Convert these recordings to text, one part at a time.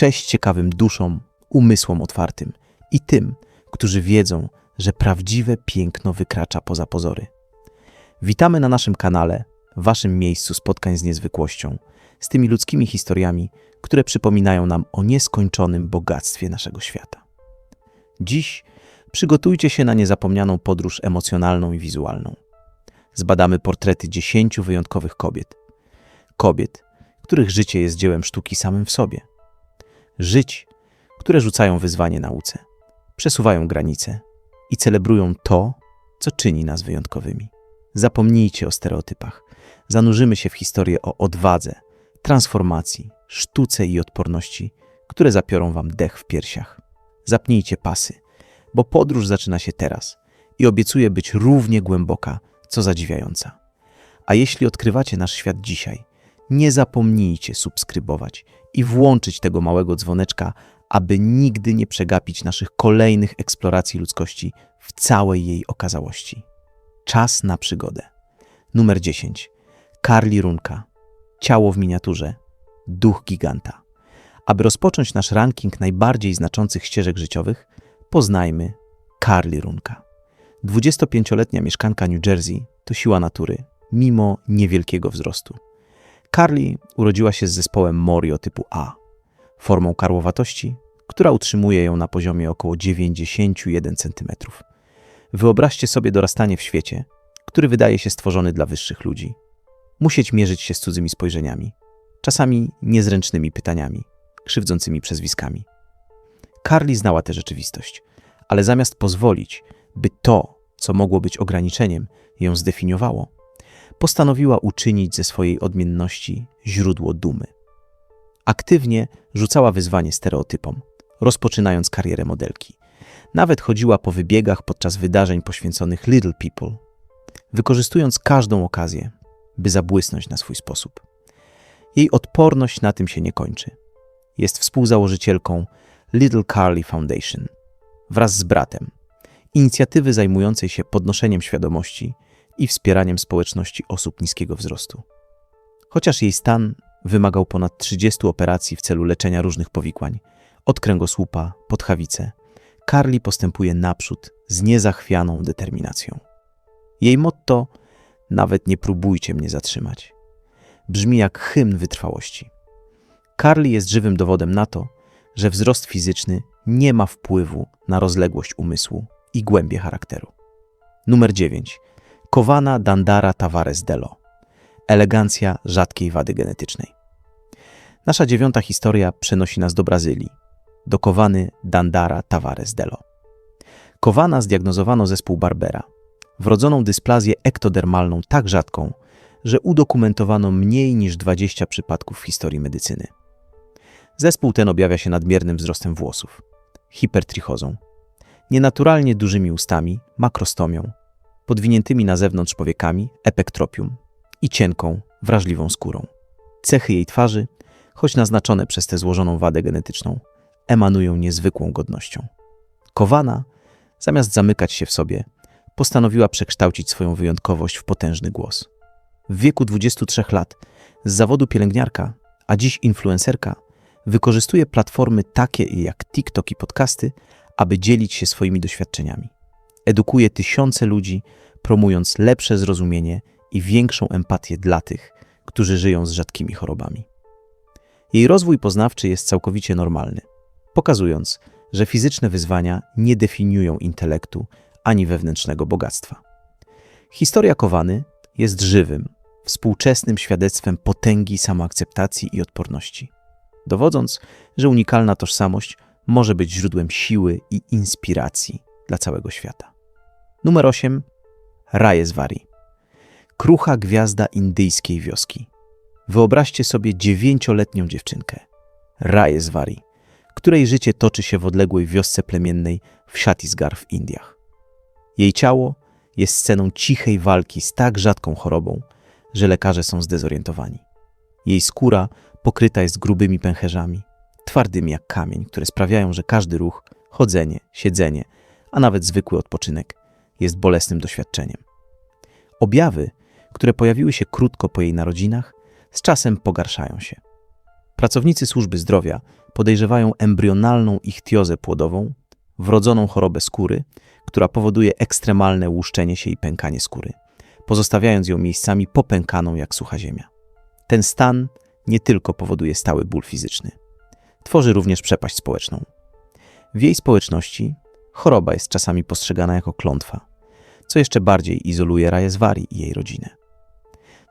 Cześć ciekawym duszom, umysłom otwartym i tym, którzy wiedzą, że prawdziwe piękno wykracza poza pozory. Witamy na naszym kanale, waszym miejscu spotkań z niezwykłością, z tymi ludzkimi historiami, które przypominają nam o nieskończonym bogactwie naszego świata. Dziś przygotujcie się na niezapomnianą podróż emocjonalną i wizualną. Zbadamy portrety dziesięciu wyjątkowych kobiet. Kobiet, których życie jest dziełem sztuki samym w sobie. Żyć, które rzucają wyzwanie nauce, przesuwają granice i celebrują to, co czyni nas wyjątkowymi. Zapomnijcie o stereotypach. Zanurzymy się w historię o odwadze, transformacji, sztuce i odporności, które zapiorą wam dech w piersiach. Zapnijcie pasy, bo podróż zaczyna się teraz i obiecuje być równie głęboka, co zadziwiająca. A jeśli odkrywacie nasz świat dzisiaj, nie zapomnijcie subskrybować i włączyć tego małego dzwoneczka, aby nigdy nie przegapić naszych kolejnych eksploracji ludzkości w całej jej okazałości. Czas na przygodę. Numer 10. Karli Runka. Ciało w miniaturze. Duch giganta. Aby rozpocząć nasz ranking najbardziej znaczących ścieżek życiowych, poznajmy Carly Runka. 25-letnia mieszkanka New Jersey to siła natury, mimo niewielkiego wzrostu. Carly urodziła się z zespołem Morio typu A, formą karłowatości, która utrzymuje ją na poziomie około 91 cm. Wyobraźcie sobie dorastanie w świecie, który wydaje się stworzony dla wyższych ludzi. Musieć mierzyć się z cudzymi spojrzeniami, czasami niezręcznymi pytaniami, krzywdzącymi przezwiskami. Carly znała tę rzeczywistość, ale zamiast pozwolić, by to, co mogło być ograniczeniem, ją zdefiniowało, postanowiła uczynić ze swojej odmienności źródło dumy. Aktywnie rzucała wyzwanie stereotypom, rozpoczynając karierę modelki. Nawet chodziła po wybiegach podczas wydarzeń poświęconych Little People, wykorzystując każdą okazję, by zabłysnąć na swój sposób. Jej odporność na tym się nie kończy. Jest współzałożycielką Little Carly Foundation wraz z bratem, inicjatywy zajmującej się podnoszeniem świadomości i wspieraniem społeczności osób niskiego wzrostu. Chociaż jej stan wymagał ponad 30 operacji w celu leczenia różnych powikłań, od kręgosłupa po tchawicę, Carly postępuje naprzód z niezachwianą determinacją. Jej motto nawet nie próbujcie mnie zatrzymać. Brzmi jak hymn wytrwałości. Carly jest żywym dowodem na to, że wzrost fizyczny nie ma wpływu na rozległość umysłu i głębię charakteru. Numer 9. Kowana Dandara Tavares Delo. Elegancja rzadkiej wady genetycznej. Nasza dziewiąta historia przenosi nas do Brazylii, do Kowany Dandara Tavares Delo. Kowana zdiagnozowano zespół Barbera, wrodzoną dysplazję ektodermalną tak rzadką, że udokumentowano mniej niż 20 przypadków w historii medycyny. Zespół ten objawia się nadmiernym wzrostem włosów, hipertrichozą, nienaturalnie dużymi ustami, makrostomią, podwiniętymi na zewnątrz powiekami, epektropium i cienką, wrażliwą skórą. Cechy jej twarzy, choć naznaczone przez tę złożoną wadę genetyczną, emanują niezwykłą godnością. Kowana, zamiast zamykać się w sobie, postanowiła przekształcić swoją wyjątkowość w potężny głos. W wieku 23 lat z zawodu pielęgniarka, a dziś influencerka, wykorzystuje platformy takie jak TikTok i podcasty, aby dzielić się swoimi doświadczeniami. Edukuje tysiące ludzi, promując lepsze zrozumienie i większą empatię dla tych, którzy żyją z rzadkimi chorobami. Jej rozwój poznawczy jest całkowicie normalny, pokazując, że fizyczne wyzwania nie definiują intelektu ani wewnętrznego bogactwa. Historia Kowany jest żywym, współczesnym świadectwem potęgi samoakceptacji i odporności, dowodząc, że unikalna tożsamość może być źródłem siły i inspiracji dla całego świata. Numer 8. Rajeswari. Krucha gwiazda indyjskiej wioski. Wyobraźcie sobie dziewięcioletnią dziewczynkę, Rajeswari, której życie toczy się w odległej wiosce plemiennej w Chhattisgarh w Indiach. Jej ciało jest sceną cichej walki z tak rzadką chorobą, że lekarze są zdezorientowani. Jej skóra pokryta jest grubymi pęcherzami, twardymi jak kamień, które sprawiają, że każdy ruch, chodzenie, siedzenie, a nawet zwykły odpoczynek jest bolesnym doświadczeniem. Objawy, które pojawiły się krótko po jej narodzinach, z czasem pogarszają się. Pracownicy służby zdrowia podejrzewają embrionalną ichtiozę płodową, wrodzoną chorobę skóry, która powoduje ekstremalne łuszczenie się i pękanie skóry, pozostawiając ją miejscami popękaną jak sucha ziemia. Ten stan nie tylko powoduje stały ból fizyczny, tworzy również przepaść społeczną. W jej społeczności choroba jest czasami postrzegana jako klątwa, co jeszcze bardziej izoluje Rajeswari i jej rodzinę.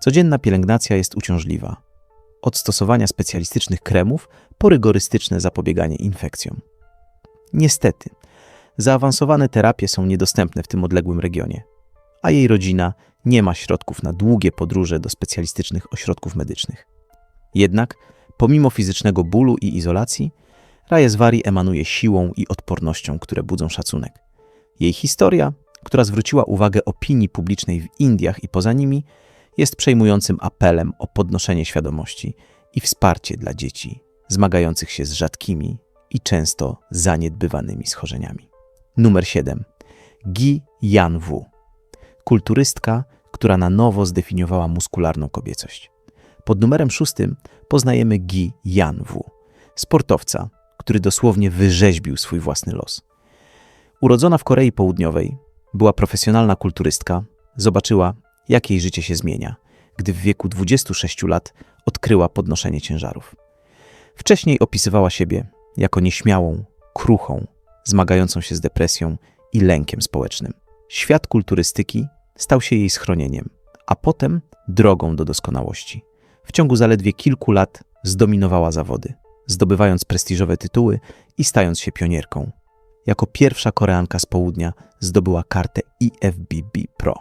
Codzienna pielęgnacja jest uciążliwa, od stosowania specjalistycznych kremów po rygorystyczne zapobieganie infekcjom. Niestety, zaawansowane terapie są niedostępne w tym odległym regionie, a jej rodzina nie ma środków na długie podróże do specjalistycznych ośrodków medycznych. Jednak, pomimo fizycznego bólu i izolacji, Rajeswari emanuje siłą i odpornością, które budzą szacunek. Jej historia, która zwróciła uwagę opinii publicznej w Indiach i poza nimi, jest przejmującym apelem o podnoszenie świadomości i wsparcie dla dzieci zmagających się z rzadkimi i często zaniedbywanymi schorzeniami. Numer 7. Gi Yan Wu. Kulturystka, która na nowo zdefiniowała muskularną kobiecość. Pod numerem 6 poznajemy Gi Yan Wu, sportowca, który dosłownie wyrzeźbił swój własny los. Urodzona w Korei Południowej, była profesjonalna kulturystka, zobaczyła, jak jej życie się zmienia, gdy w wieku 26 lat odkryła podnoszenie ciężarów. Wcześniej opisywała siebie jako nieśmiałą, kruchą, zmagającą się z depresją i lękiem społecznym. Świat kulturystyki stał się jej schronieniem, a potem drogą do doskonałości. W ciągu zaledwie kilku lat zdominowała zawody, zdobywając prestiżowe tytuły i stając się pionierką. Jako pierwsza Koreanka z południa zdobyła kartę IFBB Pro.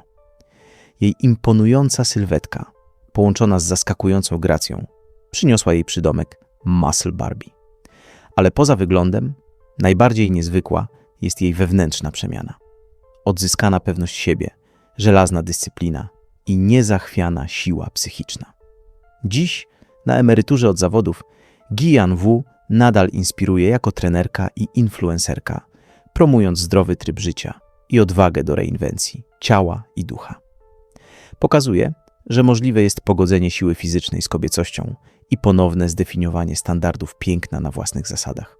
Jej imponująca sylwetka, połączona z zaskakującą gracją, przyniosła jej przydomek Muscle Barbie. Ale poza wyglądem, najbardziej niezwykła jest jej wewnętrzna przemiana. Odzyskana pewność siebie, żelazna dyscyplina i niezachwiana siła psychiczna. Dziś, na emeryturze od zawodów, Giyan Wu nadal inspiruje jako trenerka i influencerka, promując zdrowy tryb życia i odwagę do reinwencji ciała i ducha. Pokazuje, że możliwe jest pogodzenie siły fizycznej z kobiecością i ponowne zdefiniowanie standardów piękna na własnych zasadach.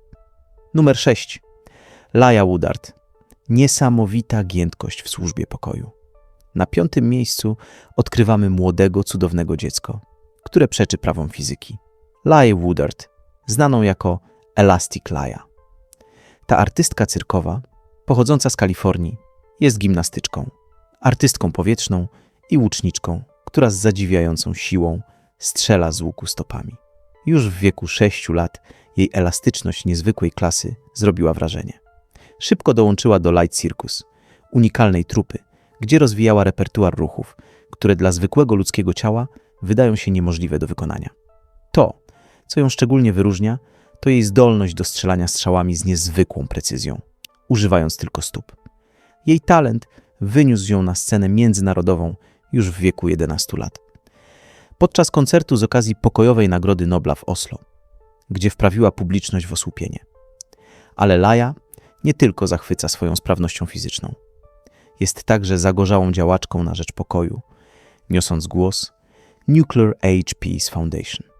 Numer 6. Laja Woodard. Niesamowita giętkość w służbie pokoju. Na piątym miejscu odkrywamy młodego, cudownego dziecko, które przeczy prawom fizyki. Laję Woodard, znaną jako Elastic Laja. Ta artystka cyrkowa, pochodząca z Kalifornii, jest gimnastyczką, artystką powietrzną i łuczniczką, która z zadziwiającą siłą strzela z łuku stopami. Już w wieku sześciu lat jej elastyczność niezwykłej klasy zrobiła wrażenie. Szybko dołączyła do Light Circus, unikalnej trupy, gdzie rozwijała repertuar ruchów, które dla zwykłego ludzkiego ciała wydają się niemożliwe do wykonania. To, co ją szczególnie wyróżnia, to jej zdolność do strzelania strzałami z niezwykłą precyzją, używając tylko stóp. Jej talent wyniósł ją na scenę międzynarodową już w wieku 11 lat. Podczas koncertu z okazji pokojowej Nagrody Nobla w Oslo, gdzie wprawiła publiczność w osłupienie. Ale Laja nie tylko zachwyca swoją sprawnością fizyczną. Jest także zagorzałą działaczką na rzecz pokoju, niosąc głos Nuclear Age Peace Foundation.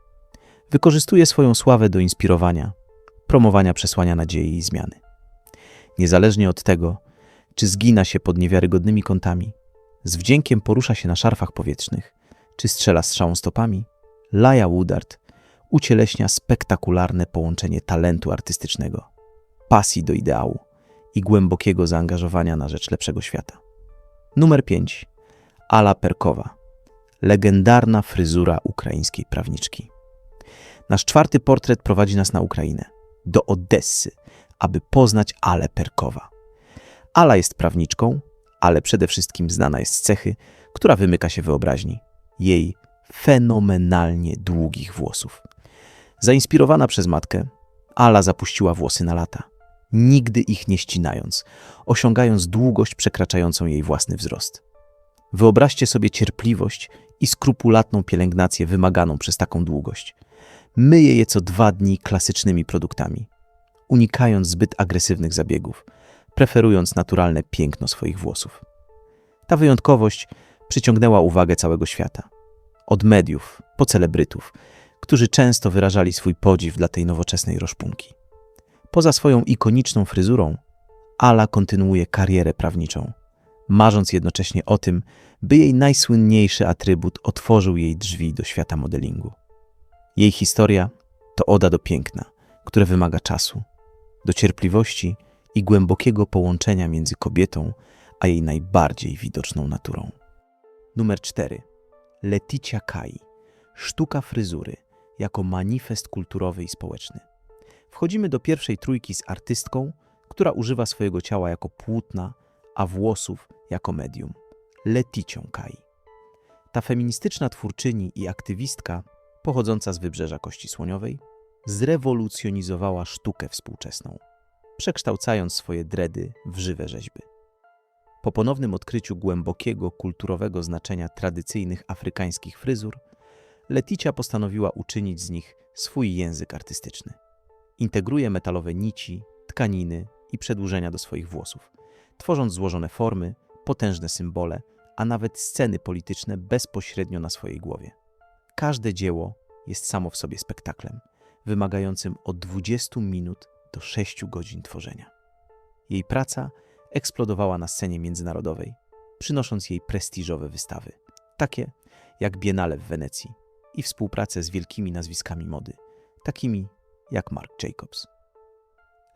Wykorzystuje swoją sławę do inspirowania, promowania przesłania nadziei i zmiany. Niezależnie od tego, czy zgina się pod niewiarygodnymi kątami, z wdziękiem porusza się na szarfach powietrznych, czy strzela strzałą stopami, Laja Woodard ucieleśnia spektakularne połączenie talentu artystycznego, pasji do ideału i głębokiego zaangażowania na rzecz lepszego świata. Numer 5. Ala Perkowa. Legendarna fryzura ukraińskiej prawniczki. Nasz czwarty portret prowadzi nas na Ukrainę, do Odessy, aby poznać Ale Perkowa. Ala jest prawniczką, ale przede wszystkim znana jest z cechy, która wymyka się wyobraźni jej fenomenalnie długich włosów. Zainspirowana przez matkę, Ala zapuściła włosy na lata, nigdy ich nie ścinając, osiągając długość przekraczającą jej własny wzrost. Wyobraźcie sobie cierpliwość i skrupulatną pielęgnację wymaganą przez taką długość. Myje je co dwa dni klasycznymi produktami, unikając zbyt agresywnych zabiegów, preferując naturalne piękno swoich włosów. Ta wyjątkowość przyciągnęła uwagę całego świata. Od mediów po celebrytów, którzy często wyrażali swój podziw dla tej nowoczesnej roszpunki. Poza swoją ikoniczną fryzurą, Ala kontynuuje karierę prawniczą, marząc jednocześnie o tym, by jej najsłynniejszy atrybut otworzył jej drzwi do świata modelingu. Jej historia to oda do piękna, które wymaga czasu, do cierpliwości i głębokiego połączenia między kobietą a jej najbardziej widoczną naturą. Numer 4. Leticia Kai. Sztuka fryzury jako manifest kulturowy i społeczny. Wchodzimy do pierwszej trójki z artystką, która używa swojego ciała jako płótna, a włosów jako medium. Leticią Kai. Ta feministyczna twórczyni i aktywistka, pochodząca z wybrzeża Kości Słoniowej, zrewolucjonizowała sztukę współczesną, przekształcając swoje dredy w żywe rzeźby. Po ponownym odkryciu głębokiego kulturowego znaczenia tradycyjnych afrykańskich fryzur, Leticia postanowiła uczynić z nich swój język artystyczny. Integruje metalowe nici, tkaniny i przedłużenia do swoich włosów, tworząc złożone formy, potężne symbole, a nawet sceny polityczne bezpośrednio na swojej głowie. Każde dzieło jest samo w sobie spektaklem, wymagającym od 20 minut do 6 godzin tworzenia. Jej praca eksplodowała na scenie międzynarodowej, przynosząc jej prestiżowe wystawy, takie jak Biennale w Wenecji i współpracę z wielkimi nazwiskami mody, takimi jak Marc Jacobs.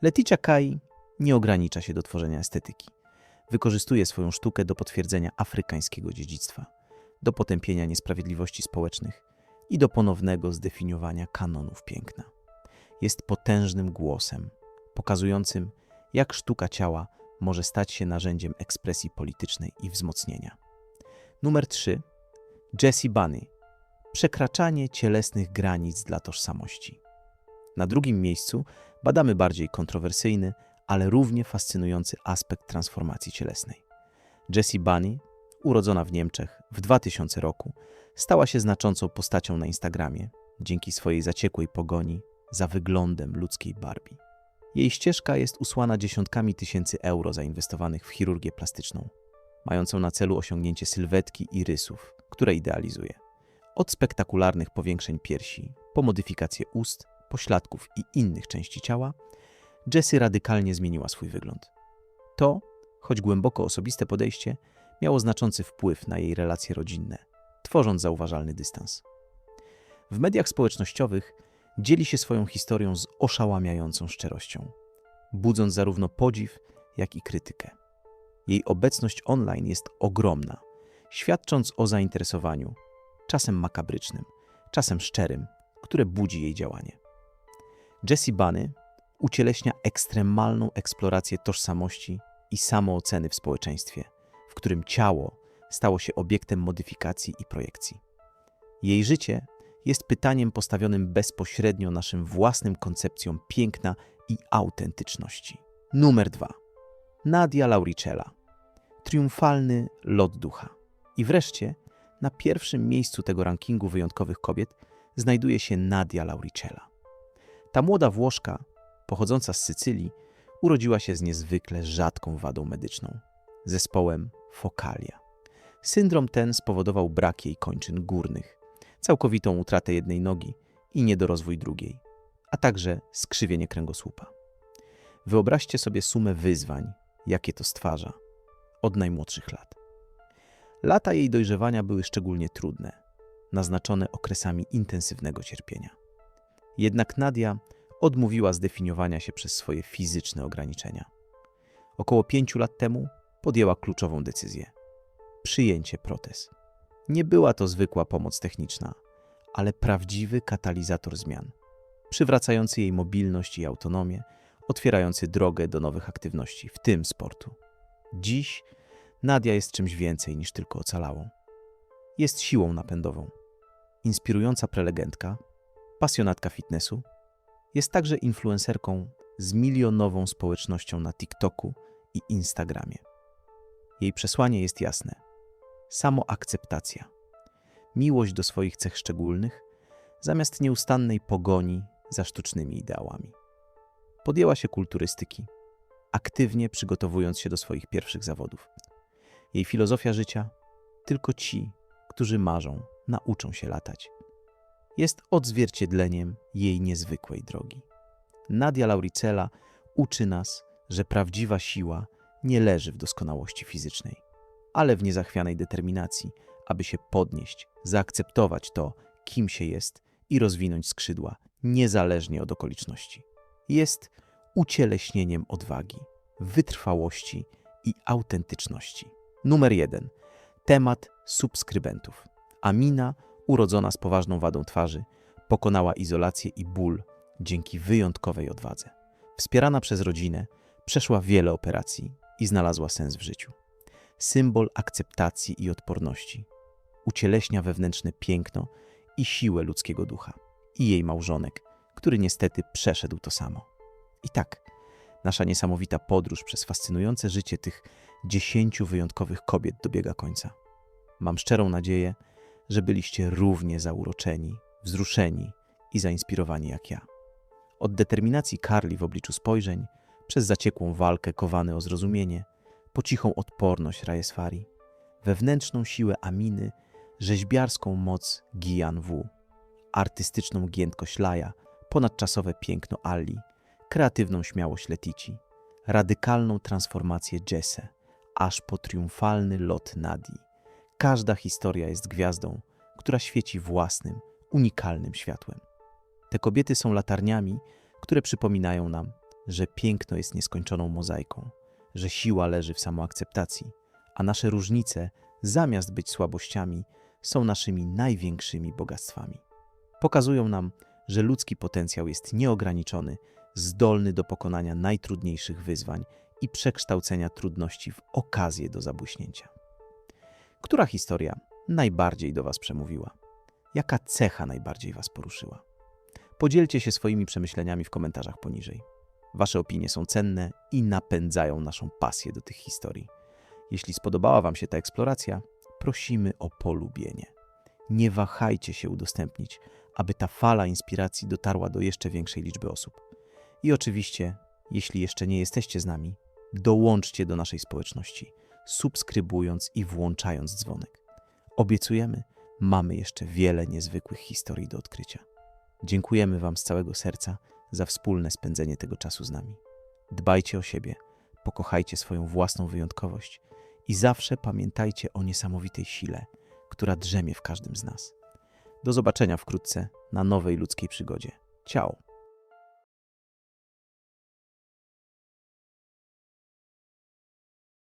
Leticia Kai nie ogranicza się do tworzenia estetyki. Wykorzystuje swoją sztukę do potwierdzenia afrykańskiego dziedzictwa, do potępienia niesprawiedliwości społecznych i do ponownego zdefiniowania kanonów piękna. Jest potężnym głosem, pokazującym, jak sztuka ciała może stać się narzędziem ekspresji politycznej i wzmocnienia. Numer 3. Jessie Bunny. Przekraczanie cielesnych granic dla tożsamości. Na drugim miejscu badamy bardziej kontrowersyjny, ale równie fascynujący aspekt transformacji cielesnej. Jessie Bunny, urodzona w Niemczech w 2000 roku, stała się znaczącą postacią na Instagramie dzięki swojej zaciekłej pogoni za wyglądem ludzkiej Barbie. Jej ścieżka jest usłana dziesiątkami tysięcy euro zainwestowanych w chirurgię plastyczną, mającą na celu osiągnięcie sylwetki i rysów, które idealizuje. Od spektakularnych powiększeń piersi, po modyfikację ust, pośladków i innych części ciała, Jessie radykalnie zmieniła swój wygląd. To, choć głęboko osobiste podejście, miało znaczący wpływ na jej relacje rodzinne, tworząc zauważalny dystans. W mediach społecznościowych dzieli się swoją historią z oszałamiającą szczerością, budząc zarówno podziw, jak i krytykę. Jej obecność online jest ogromna, świadcząc o zainteresowaniu, czasem makabrycznym, czasem szczerym, które budzi jej działanie. Jessie Bunny ucieleśnia ekstremalną eksplorację tożsamości i samooceny w społeczeństwie, w którym ciało stało się obiektem modyfikacji i projekcji. Jej życie jest pytaniem postawionym bezpośrednio naszym własnym koncepcjom piękna i autentyczności. Numer dwa. Nadia Lauricella. Triumfalny lot ducha. I wreszcie, na pierwszym miejscu tego rankingu wyjątkowych kobiet znajduje się Nadia Lauricella. Ta młoda Włoszka, pochodząca z Sycylii, urodziła się z niezwykle rzadką wadą medyczną zespołem fokalia. Syndrom ten spowodował brak jej kończyn górnych, całkowitą utratę jednej nogi i niedorozwój drugiej, a także skrzywienie kręgosłupa. Wyobraźcie sobie sumę wyzwań, jakie to stwarza, od najmłodszych lat. Lata jej dojrzewania były szczególnie trudne, naznaczone okresami intensywnego cierpienia. Jednak Nadia odmówiła zdefiniowania się przez swoje fizyczne ograniczenia. Około pięciu lat temu podjęła kluczową decyzję przyjęcie protez. Nie była to zwykła pomoc techniczna, ale prawdziwy katalizator zmian, przywracający jej mobilność i autonomię, otwierający drogę do nowych aktywności, w tym sportu. Dziś Nadia jest czymś więcej niż tylko ocalałą. Jest siłą napędową, inspirująca prelegentka, pasjonatka fitnessu, jest także influencerką z milionową społecznością na TikToku i Instagramie. Jej przesłanie jest jasne samoakceptacja, miłość do swoich cech szczególnych, zamiast nieustannej pogoni za sztucznymi ideałami. Podjęła się kulturystyki, aktywnie przygotowując się do swoich pierwszych zawodów. Jej filozofia życia tylko ci, którzy marzą, nauczą się latać. jest odzwierciedleniem jej niezwykłej drogi. Nadia Lauricela uczy nas, że prawdziwa siła nie leży w doskonałości fizycznej, ale w niezachwianej determinacji, aby się podnieść, zaakceptować to, kim się jest i rozwinąć skrzydła, niezależnie od okoliczności. Jest ucieleśnieniem odwagi, wytrwałości i autentyczności. Numer jeden. Temat subskrybentów. Amina, urodzona z poważną wadą twarzy, pokonała izolację i ból dzięki wyjątkowej odwadze. Wspierana przez rodzinę, przeszła wiele operacji i znalazła sens w życiu. Symbol akceptacji i odporności. Ucieleśnia wewnętrzne piękno i siłę ludzkiego ducha. I jej małżonek, który niestety przeszedł to samo. I tak, nasza niesamowita podróż przez fascynujące życie tych dziesięciu wyjątkowych kobiet dobiega końca. Mam szczerą nadzieję, że byliście równie zauroczeni, wzruszeni i zainspirowani jak ja. Od determinacji Karli w obliczu spojrzeń, przez zaciekłą walkę Kowany o zrozumienie, po cichą odporność Rajesfari, wewnętrzną siłę Aminy, rzeźbiarską moc Gijan W, artystyczną giętkość Laja, ponadczasowe piękno Ali, kreatywną śmiałość Letici, radykalną transformację Jesse, aż po triumfalny lot Nadii. Każda historia jest gwiazdą, która świeci własnym, unikalnym światłem. Te kobiety są latarniami, które przypominają nam, że piękno jest nieskończoną mozaiką, że siła leży w samoakceptacji, a nasze różnice, zamiast być słabościami, są naszymi największymi bogactwami. Pokazują nam, że ludzki potencjał jest nieograniczony, zdolny do pokonania najtrudniejszych wyzwań i przekształcenia trudności w okazję do zabłyśnięcia. Która historia najbardziej do Was przemówiła? Jaka cecha najbardziej Was poruszyła? Podzielcie się swoimi przemyśleniami w komentarzach poniżej. Wasze opinie są cenne i napędzają naszą pasję do tych historii. Jeśli spodobała Wam się ta eksploracja, prosimy o polubienie. Nie wahajcie się udostępnić, aby ta fala inspiracji dotarła do jeszcze większej liczby osób. I oczywiście, jeśli jeszcze nie jesteście z nami, dołączcie do naszej społeczności, subskrybując i włączając dzwonek. Obiecujemy, mamy jeszcze wiele niezwykłych historii do odkrycia. Dziękujemy Wam z całego serca za wspólne spędzenie tego czasu z nami. Dbajcie o siebie, pokochajcie swoją własną wyjątkowość i zawsze pamiętajcie o niesamowitej sile, która drzemie w każdym z nas. Do zobaczenia wkrótce na nowej ludzkiej przygodzie. Ciao!